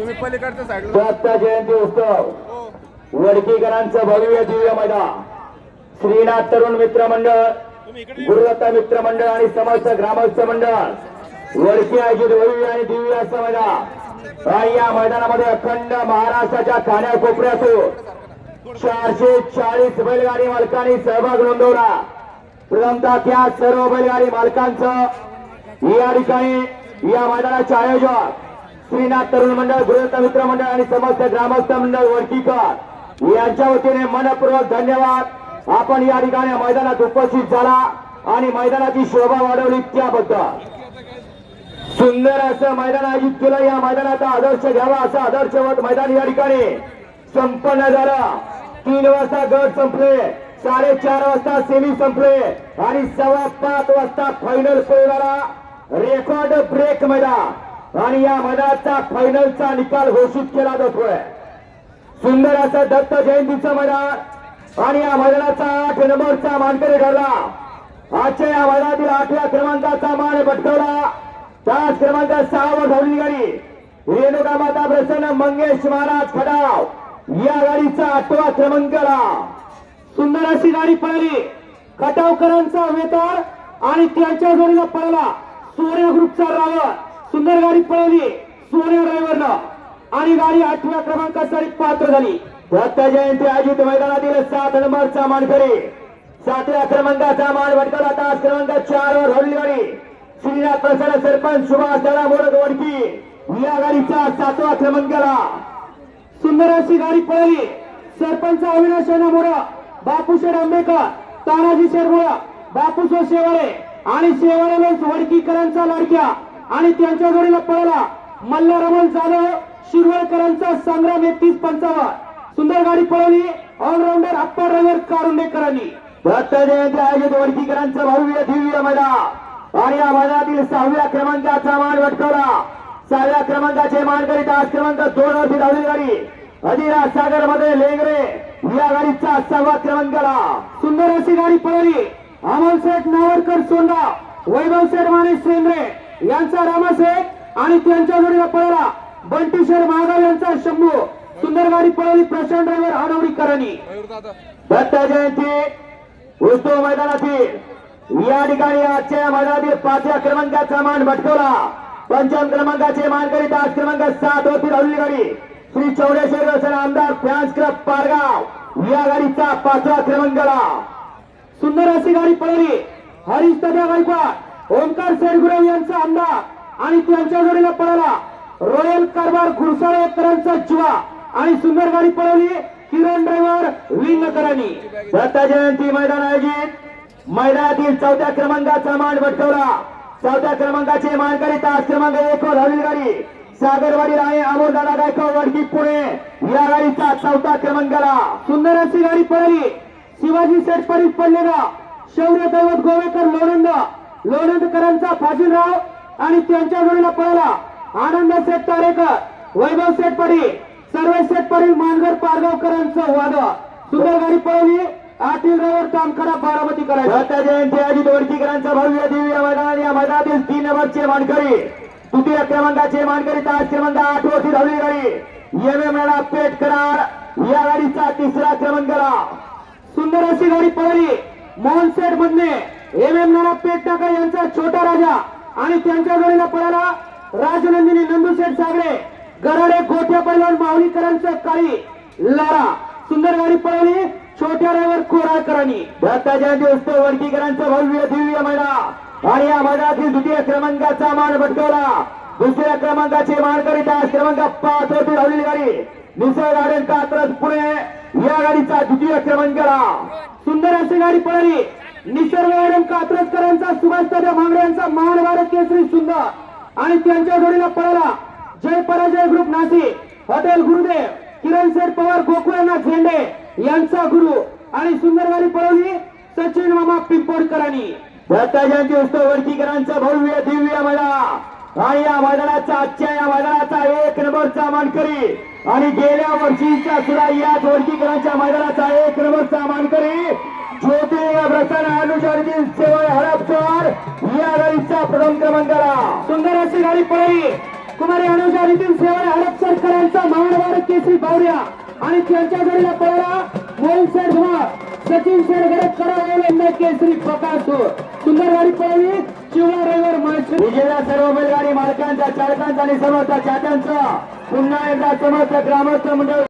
तुम्ही पलीकडच्या साईडला दत्त जयंती उत्सव. वडकीकरांचं भव्य दिव्य मैदान. श्रीनाथ तरुण मित्र मंडळ गुरुदत्ता मित्र मंडळ आणि समस्त ग्रामस्थ मंडळ. वडकी आयोजित भव्य आणि दिव्य असं मैदान. आणि या मैदानामध्ये अखंड महाराष्ट्राच्या कान्याकोपऱ्यातून चारशे चाळीस बैलगाडी मालकांनी सहभाग नोंदवला. प्रथमतः त्या सर्व बैलगाडी मालकांचं या ठिकाणी या मैदानाचे आयोजक श्रीनाथ तरुण मंडळ गृहस्थ मित्र मंडळ आणि समस्त ग्रामस्थ मंडळ वडकीकर यांच्या वतीने मनपूर्वक धन्यवाद. आपण या ठिकाणी मैदानात उपस्थित झाला आणि मैदानाची शोभा वाढवली त्याबद्दल. सुंदर असं मैदान आयोजित केलं. या मैदानाचा आदर्श घ्यावा असं आदर्शवत मैदान या ठिकाणी संपन्न झालं. तीन वाजता गट संपले. साडेचार वाजता सेमी संपले. आणि सव्वा पाच वाजता फायनल झाला रेकॉर्ड ब्रेक मैदान. आणि या मैदानाचा फायनलचा निकाल घोषित केला जातोय. सुंदर असं दत्त जयंतीचं मैदान आणि या मैदानाचा आठ नंबरचा मानकरी ठरला. आजच्या या मैदानातील आठव्या क्रमांकाचा मान पटकवला. त्याच क्रमांक सहावर धावली गाडी रेणुका माता प्रसन्न मंगेश महाराज खडाव या गाडीचा आठवा क्रमांकाला सुंदर अशी गाडी पळाली. खटावकरांचा वेतार आणि त्यांच्या जोडीला पळाला. सूर्य ग्रुपचा रावण. सुंदर गाडी पळवली सोन्या ड्रायव्हरनं. आणि गाडी आठव्या क्रमांकासाठी पात्र झाली. दत्ता जयंती आयोजित मैदानातील सात नंबरचा मानकरी. सातव्या क्रमांकाचा मान भटकला तास क्रमांक चार वर हरली गाडी. श्रीनाथ प्रसाद सरपंच सुभाष दादा मोरत वडकी. या गाडीचा सातवा क्रमांकाला सुंदर अशी गाडी पळाली सरपंच अविनाश मोरा बापूशेठ आंबेकर तानाजी शेरमुळा बापूशो शेवाळे आणि शेवाळे वडकीकरांचा लाडक्या. आणि त्यांच्या जोडीला पळाला मल्हारमल जाधव शिरवळकरांचा संग्राम एकतीस पंचावन्न. सुंदर गाडी पळवली ऑलराऊंडर अप्पा ड्रायव्हर कारुंडेकरांनी. दत्त जयंती आयोजित वडकीकरांचं भव्य दिव्य मैदान. आणि या मैदानातील सहाव्या क्रमांकाचा मान वटकवला सहाव्या क्रमांकाचे मानकरी आज क्रमांक दोन वरती धावली गाडी अधिरा सागरमध्ये लेंगरे. या गाडीचा सहावा क्रमांकाला सुंदर अशी गाडी पळवली. अमोल शेठ नावरकर सोंडा. वैभव शेठ माने सेंद्रे. यांचा रामाशेठ आणि त्यांच्या जोडीला पळाला. बंटी महागाव यांचा शंभू. सुंदर गाडी पळवली प्रशांत ड्रायव्हर आडवडीकरांनी मयूर दत्त जयंती उत्सव मैदानातील या ठिकाणी आजच्या मैदानातील पाचव्या क्रमांकाचा मान भटकवला. पंचम क्रमांकाचे मानकरी दास क्रमांक सात होती धावली गाडी. श्री चौडेश्वर आमदार फॅन्स क्लब पारगाव. या गाडीचा पाचवा क्रमांकाला सुंदर अशी गाडी पळवली. हरीश तथा गायकवाड. ओंकार सेडगुरव यांचा अंदा आणि त्यांच्या जोडीला पळाला. रॉयल कारभार घुरसाळेकरांचा जुवा आणि सुंदर गाडी पळवली किरण ड्रायव्हर विंगकरांनी दत्त जयंती मैदान आयोजित. मैदानातील चौथ्या क्रमांकाचा मान भटकवला. चौथ्या क्रमांकाचे मानकरी तास क्रमांक एक वर गाडी. सागरवाडी राणे अमोल दादा गायकवाड वडकी पुणे. या गाडीचा चौथा क्रमांकाला सुंदर अशी गाडी पळाली शिवाजी सेठ परीत पडलेला. शौर्य दैवत गोवेकर लोणंद. लोणंदकरांचा फाजीलराव आणि त्यांच्या जोडीला पळाला. आनंद सेठ तारेकर वैभव सेठ पडी सर्व सेठ पडील मानगर पारगावकरांचं वाद सुंदर गाडी पळवली. आतील काम करा बारामती करायचा. जयंती अजित वडकीकरांचा भव्य दिव्य मैदान या मैदानातील तीन नंबरचे मानकरी. तृतीय क्रमांकाचे मानकरी तास क्रमांक आठ वरती धावली गाडी. एम एम राणा पेट करार. या गाडीचा तिसरा क्रमांक सुंदर अशी गाडी पळवली. मोहन सेठ मधने. एम एम नाना पेटनाकर यांचा छोटा राजा आणि त्यांच्या जोडीला पळाला राजनंदिनी नंदुशेठ सागरे. गराडे गोठ्या पैलवान माऊलीकरांचं काळी लारा. सुंदर गाडी पळवली छोट्या रावर कोराळकरांनी. दत्ता जयंती उत्सव भव्य दिव्य मैदान आणि या मैदानातील द्वितीय क्रमांकाचा मान भटकवला दुसऱ्या क्रमांकाचे मानकरी त्या क्रमांक पाच वरती धावलेली गाडी. निसर्ग गार्डन कात्रज पुणे. या गाडीचा द्वितीय क्रमांकाला. सुंदर अशी गाडी पळाली. निसर्ग कात्रजकरांचा सुभाष दादा भांगडे यांचा महान भारत केसरी सुंदर. आणि त्यांच्या जोडीला पळाला जय पराजय ग्रुप नाशिक. हॉटेल गुरुदेव किरण सेठ पवार गोकुळनाथ झेंडे यांचा गुरु. आणि सुंदरवारी पळवली सचिन मामा पिंपोडकरांनी दत्ता जयंती उत्सव वर्गीकरांचा भव्य दिव्य मैदान आणि या मैदानाचा आजच्या या मैदानाचा एक नंबरचा मानकरी. आणि गेल्या वर्षीचा सुद्धा याच वर्गीकरांच्या मैदानाचा एक नंबरचा मानकरी. अनुशारीतील सेवा हडपसर या गाडीचा प्रथम क्रमांकाला सुंदर अशी गाडी पळवली. कुमारी अनुजा नितीन सेवाळे हडपसरकर यांचा महानवार केसरी बावऱ्या आणि त्यांच्या जोडीला पळाला मोहित शेठ सचिन शेठ गरज करा केसरी प्रकाश सुंदर गाडी पळवली. शिवला रविवार विजयाला सर्व बैलगाडी मालकांचा चालकांचा आणि समर्थ चात्यांचा पुन्हा एकदा समर्थ ग्रामस्थ मंडळ